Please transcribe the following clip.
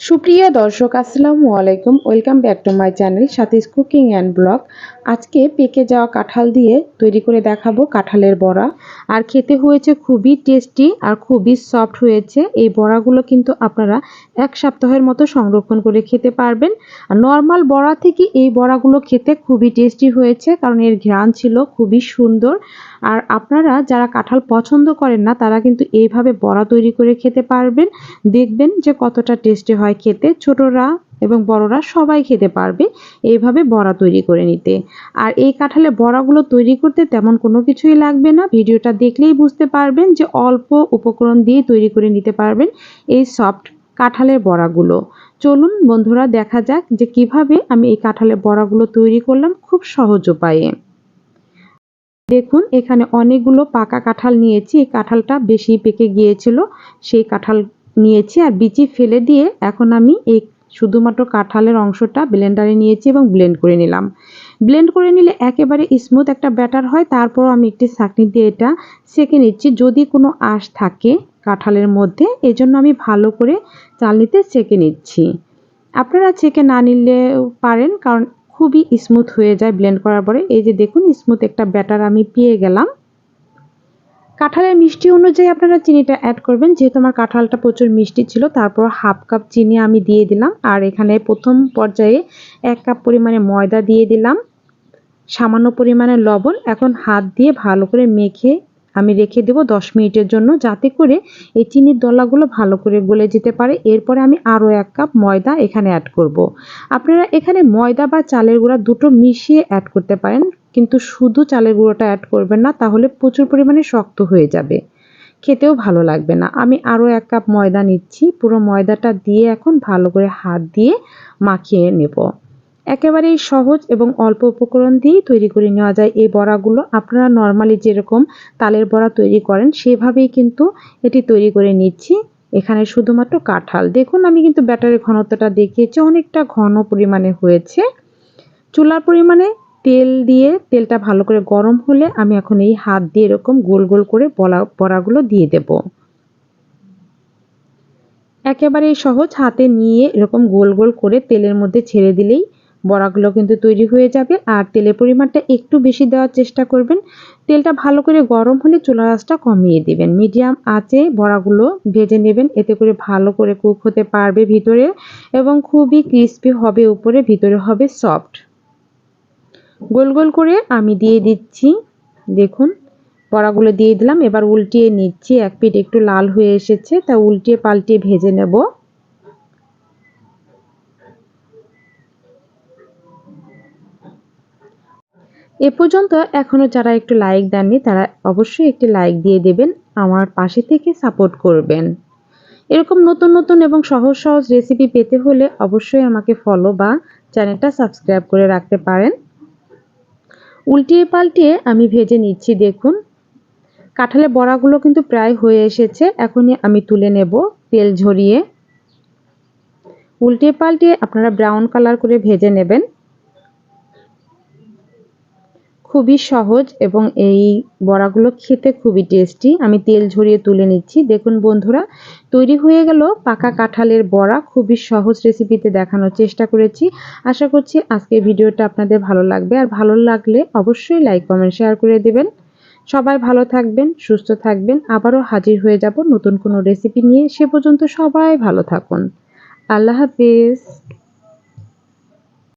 সুপ্রিয় দর্শক আসসালামু আলাইকুম। Welcome back to my channel সাথে কুকিং অ্যান্ড ব্লগ আজকে পেকে যাওয়া কাঁঠাল দিয়ে তৈরি করে দেখাবো কাঁঠালের বড়া। আর খেতে হয়েছে খুবই টেস্টি আর খুবই সফট হয়েছে। এই বড়াগুলো কিন্তু আপনারা এক সপ্তাহের মতো সংরক্ষণ করে খেতে পারবেন। আর নর্মাল বড়া থেকে এই বড়াগুলো খেতে খুবই টেস্টি হয়েছে কারণ এর ঘ্রাণ ছিল খুবই সুন্দর। আর আপনারা যারা কাঁঠাল পছন্দ করেন না, তারা কিন্তু এইভাবে বড়া তৈরি করে খেতে পারবেন। দেখবেন যে কতটা টেস্টি হয় খেতে। ছোটরা এবং বড়রা সবাই খেতে পারবে এইভাবে বড়া তৈরি করে নিতে। আর এই কাঁঠালের বড়াগুলো তৈরি করতে তেমন কোনো কিছুই লাগবে না। ভিডিওটা দেখলেই বুঝতে পারবেন যে অল্প উপকরণ দিয়ে তৈরি করে নিতে পারবেন এই সফট কাঁঠালের বড়াগুলো। চলুন বন্ধুরা, দেখা যাক যে কীভাবে আমি এই কাঁঠালের বড়াগুলো তৈরি করলাম খুব সহজ উপায়ে। দেখুন, এখানে অনেকগুলো পাকা কাঁঠাল নিয়েছি। এই কাঁঠালটা বেশি পেকে গিয়েছিল, সেই কাঁঠাল নিয়েছি আর বিচি ফেলে দিয়ে এখন আমি এই শুধুমাত্র কাঁঠালের অংশটা ব্লেন্ডারে নিয়েছি এবং ব্লেন্ড করে নিলাম। ব্লেন্ড করে নিলে একেবারে স্মুথ একটা ব্যাটার হয় তারপর আমি একটি চাকনি দিয়ে এটা সেঁকে নিচ্ছি। যদি কোনো আঁশ থাকে কাঁঠালের মধ্যে, এজন্য আমি ভালো করে চালনিতে সেঁকে নিচ্ছি। আপনারা ছেঁকে না নিলে পারেন, কারণ খুবই স্মুথ হয়ে যায় ব্লেন্ড করার পরে। এই যে দেখুন স্মুথ একটা ব্যাটার আমি পেয়ে গেলাম। কাঁঠালের মিষ্টি অনুযায়ী আপনারা চিনিটা অ্যাড করবেন। যেহেতু আমার কাঁঠালটা প্রচুর মিষ্টি ছিল, তারপর হাফ কাপ চিনি আমি দিয়ে দিলাম। আর এখানে প্রথম পর্যায়ে এক কাপ পরিমাণে ময়দা দিয়ে দিলাম। সামান্য পরিমাণে লবণ। এখন হাত দিয়ে ভালো করে মেখে আমি রেখে দেবো দশ মিনিটের জন্য, যাতে করে এই চিনির দলাগুলো ভালো করে গলে যেতে পারে। এরপরে আমি আরও এক কাপ ময়দা এখানে অ্যাড করব। আপনারা এখানে ময়দা বা চালের গুঁড়া দুটো মিশিয়ে অ্যাড করতে পারেন। কিন্তু শুধু চালের গুঁড়োটা অ্যাড করবেন না, তাহলে প্রচুর পরিমাণে শক্ত হয়ে যাবে। খেতেও ভালো লাগবে না। আমি আরও এক কাপ ময়দা নিচ্ছি। পুরো ময়দাটা দিয়ে এখন ভালো করে হাত দিয়ে মাখিয়ে নেব। একেবারেই সহজ এবং অল্প উপকরণ দিয়েই তৈরি করে নেওয়া যায় এই বড়াগুলো। আপনারা নর্মালি যেরকম তালের বড়া তৈরি করেন, সেভাবেই কিন্তু এটি তৈরি করে নিচ্ছি। এখানে শুধুমাত্র কাঁঠাল। দেখুন, আমি কিন্তু ব্যাটারের ঘনত্বটা দেখিয়েছি। অনেকটা ঘন পরিমাণে হয়েছে। চুলার পরিমাণে তেল দিয়ে তেলটা ভালো করে গরম হলে আমি এখন এই হাত দিয়ে এরকম গোল গোল করে বলা, বড়াগুলো দিয়ে দেব। একেবারেই সহজ হাতে নিয়ে এরকম গোল গোল করে তেলের মধ্যে ছেড়ে দিলেই বড়াগুলো কিন্তু তৈরি হয়ে যাবে আর তেলের পরিমাণটা একটু বেশি দেওয়ার চেষ্টা করবেন। তেলটা ভালো করে গরম হলে চুলা আঁচটা কমিয়ে দিবেন। মিডিয়াম আঁচে বড়াগুলো ভেজে নেবেন। এতে করে ভালো করে কুক হতে পারবে ভিতরে এবং খুবই ক্রিস্পি হবে, উপরে ভিতরে হবে সফট। গোল গোল করে আমি দিয়ে দিচ্ছি। দেখুন, বড়াগুলো দিয়ে দিলাম। এবার উল্টিয়ে নিচ্ছি। এক পিঠ একটু লাল হয়ে এসেছে, তা উল্টিয়ে পাল্টিয়ে ভেজে নেব। এ পর্যন্ত এখনও যারা একটু লাইক দেননি, তারা অবশ্যই একটি লাইক দিয়ে দেবেন, আমার পাশে থেকে সাপোর্ট করবেন। এরকম নতুন নতুন এবং সহজ সহজ রেসিপি পেতে হলে অবশ্যই আমাকে ফলো বা চ্যানেলটা সাবস্ক্রাইব করে রাখতে পারেন। উল্টিয়ে পাল্টিয়ে আমি ভেজে নিচ্ছি, দেখুন। কাঁঠালের বড়াগুলো কিন্তু প্রায় হয়ে এসেছে, এখনই আমি তুলে নেব তেল ঝরিয়ে। উল্টিয়ে পাল্টিয়ে আপনারা ব্রাউন কালার করে ভেজে নেবেন। খুবই সহজ এবং এই বড়াগুলো খেতে খুবই টেস্টি আমি তেল ঝরিয়ে তুলে নিচ্ছি। দেখুন বন্ধুরা, তৈরি হয়ে গেল পাকা কাঁঠালের বড়া। খুবই সহজ রেসিপিতে দেখানোর চেষ্টা করেছি। আশা করছি আজকের ভিডিওটা আপনাদের ভালো লাগবে। আর ভালো লাগলে অবশ্যই লাইক কমেন্ট শেয়ার করে দেবেন। সবাই ভালো থাকবেন, সুস্থ থাকবেন। আবারও হাজির হয়ে যাব নতুন কোনো রেসিপি নিয়ে। সে পর্যন্ত সবাই ভালো থাকুন। আল্লাহ হাফিজ।